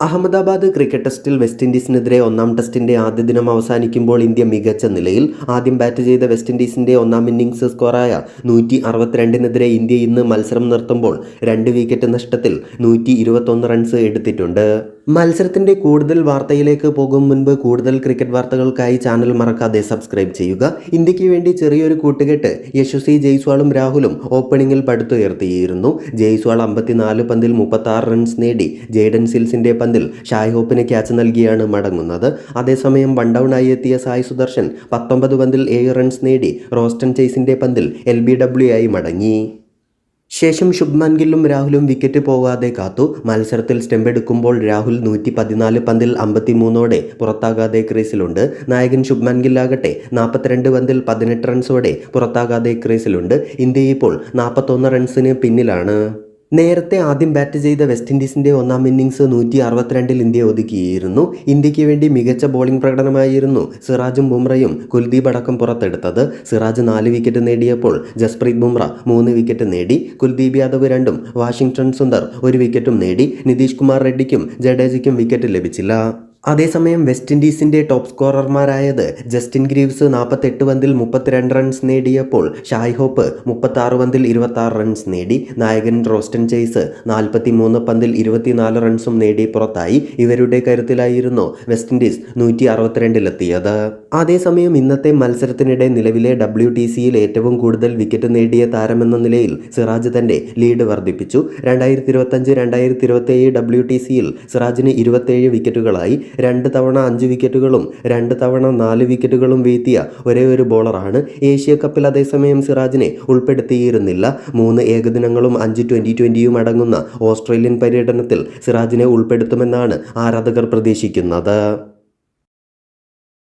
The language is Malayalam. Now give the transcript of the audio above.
അഹമ്മദാബാദ് ക്രിക്കറ്റ് ടെസ്റ്റിൽ വെസ്റ്റ് ഇൻഡീസിനെതിരെ ഒന്നാം ടെസ്റ്റിന്റെ ആദ്യ ദിനം അവസാനിക്കുമ്പോൾ ഇന്ത്യ മികച്ച നിലയിൽ ആദ്യം ബാറ്റ് ചെയ്ത വെസ്റ്റ് ഇൻഡീസിന്റെ ഒന്നാം ഇന്നിംഗ്സ് സ്കോറായ നൂറ്റി അറുപത്തിരണ്ടിനെതിരെ ഇന്ത്യ ഇന്ന് മത്സരം നിർത്തുമ്പോൾ രണ്ട് വിക്കറ്റ് നഷ്ടത്തിൽ നൂറ്റി റൺസ് എടുത്തിട്ടുണ്ട്. മത്സരത്തിന്റെ കൂടുതൽ വാർത്തയിലേക്ക് പോകും മുൻപ് കൂടുതൽ ക്രിക്കറ്റ് വാർത്തകൾക്കായി ചാനൽ മറക്കാതെ സബ്സ്ക്രൈബ് ചെയ്യുക. ഇന്ത്യയ്ക്ക് വേണ്ടി ചെറിയൊരു കൂട്ടുകെട്ട് യശസ്വി ജയ്സ്വാളും രാഹുലും ഓപ്പണിംഗിൽ പടുത്തുയർത്തിയിരുന്നു. ജയ്സ്വാൾ അമ്പത്തിനാല് പന്തിൽ മുപ്പത്തി ആറ് റൺസ് നേടി ജെയ്ഡൻ സിൽസിന്റെ പന്തിൽ ഷായ് ഹോപ്പിന് ക്യാച്ച് നൽകിയാണ് മടങ്ങുന്നത്. അതേസമയം വൺ ഡൗൺ ആയി എത്തിയ സായ് സുദർശൻ പത്തൊമ്പത് പന്തിൽ ഏഴ് റൺസ് നേടി റോസ്റ്റൺ ചേസിന്റെ പന്തിൽ എൽ ബി ഡബ്ല്യു ആയി മടങ്ങി. ശേഷം ശുഭ്മാൻ ഗില്ലും രാഹുലും വിക്കറ്റ് പോകാതെ കാത്തു. മത്സരത്തിൽ സ്റ്റെമ്പ് എടുക്കുമ്പോൾ രാഹുൽ നൂറ്റി പതിനാല് പന്തിൽ അമ്പത്തിമൂന്നോടെ പുറത്താകാതെ ക്രീസിലുണ്ട്. നായകൻ ശുഭ്മാൻ ഗില്ലാകട്ടെ നാൽപ്പത്തിരണ്ട് പന്തിൽ പതിനെട്ട് റൺസോടെ പുറത്താകാതെ ക്രീസിലുണ്ട്. ഇന്ത്യ ഇപ്പോൾ നാൽപ്പത്തൊന്ന് റൺസിന് പിന്നിലാണ്. നേരത്തെ ആദ്യം ബാറ്റ് ചെയ്ത വെസ്റ്റ് ഇൻഡീസിന്റെ ഒന്നാം ഇന്നിങ്സ് നൂറ്റി അറുപത്തിരണ്ടിൽ ഇന്ത്യ ഒതുക്കിയിരുന്നു. ഇന്ത്യയ്ക്ക് വേണ്ടി മികച്ച ബോളിംഗ് പ്രകടനമായിരുന്നു സിറാജും ബുംറയും കുൽദീപ് അടക്കം പുറത്തെടുത്തത്. സിറാജ് നാല് വിക്കറ്റ് നേടിയപ്പോൾ ജസ്പ്രീത് ബുംറ മൂന്ന് വിക്കറ്റ് നേടി. കുൽദീപ് യാദവ് രണ്ടും വാഷിംഗ്ടൺ സുന്ദർ ഒരു വിക്കറ്റും നേടി. നിതീഷ് കുമാർ റെഡ്ഡിക്കും ജഡേജയ്ക്കും വിക്കറ്റ് ലഭിച്ചില്ല. അതേസമയം വെസ്റ്റ് ഇൻഡീസിന്റെ ടോപ്പ് സ്കോറർമാരായത് ജസ്റ്റിൻ ഗ്രീവ്സ് നാൽപ്പത്തെട്ട് പന്തിൽ മുപ്പത്തിരണ്ട് റൺസ് നേടിയപ്പോൾ ഷായ് ഹോപ്പ് മുപ്പത്താറ് പന്തിൽ ഇരുപത്താറ് റൺസ് നേടി നായകൻ റോസ്റ്റൻ ചേസ് നാൽപ്പത്തി മൂന്ന് പന്തിൽ ഇരുപത്തിനാല് റൺസും നേടി പുറത്തായി. ഇവരുടെ കരുത്തിലായിരുന്നു വെസ്റ്റ് ഇൻഡീസ് നൂറ്റി അറുപത്തിരണ്ടിലെത്തിയത് അതേസമയം ഇന്നത്തെ മത്സരത്തിനിടെ നിലവിലെ ഡബ്ല്യു ടി സിയിൽ ഏറ്റവും കൂടുതൽ വിക്കറ്റ് നേടിയ താരമെന്ന നിലയിൽ സിറാജ് തന്റെ ലീഡ് വർദ്ധിപ്പിച്ചു. രണ്ടായിരത്തി ഇരുപത്തഞ്ച് രണ്ടായിരത്തി ഇരുപത്തേഴ് ഡബ്ല്യു ടി സിയിൽ സിറാജിന് ഇരുപത്തേഴ് വിക്കറ്റുകളായി. രണ്ട് തവണ അഞ്ച് വിക്കറ്റുകളും രണ്ട് തവണ നാല് വിക്കറ്റുകളും വീഴ്ത്തിയ ഒരേ ഒരു ബോളറാണ് ഏഷ്യ കപ്പിൽ അതേസമയം സിറാജിനെ ഉൾപ്പെടുത്തിയിരുന്നില്ല. മൂന്ന് ഏകദിനങ്ങളും അഞ്ച് ട്വന്റി ട്വന്റിയും അടങ്ങുന്ന ഓസ്ട്രേലിയൻ പര്യടനത്തിൽ സിറാജിനെ ഉൾപ്പെടുത്തുമെന്നാണ് ആരാധകർ പ്രതീക്ഷിക്കുന്നത്.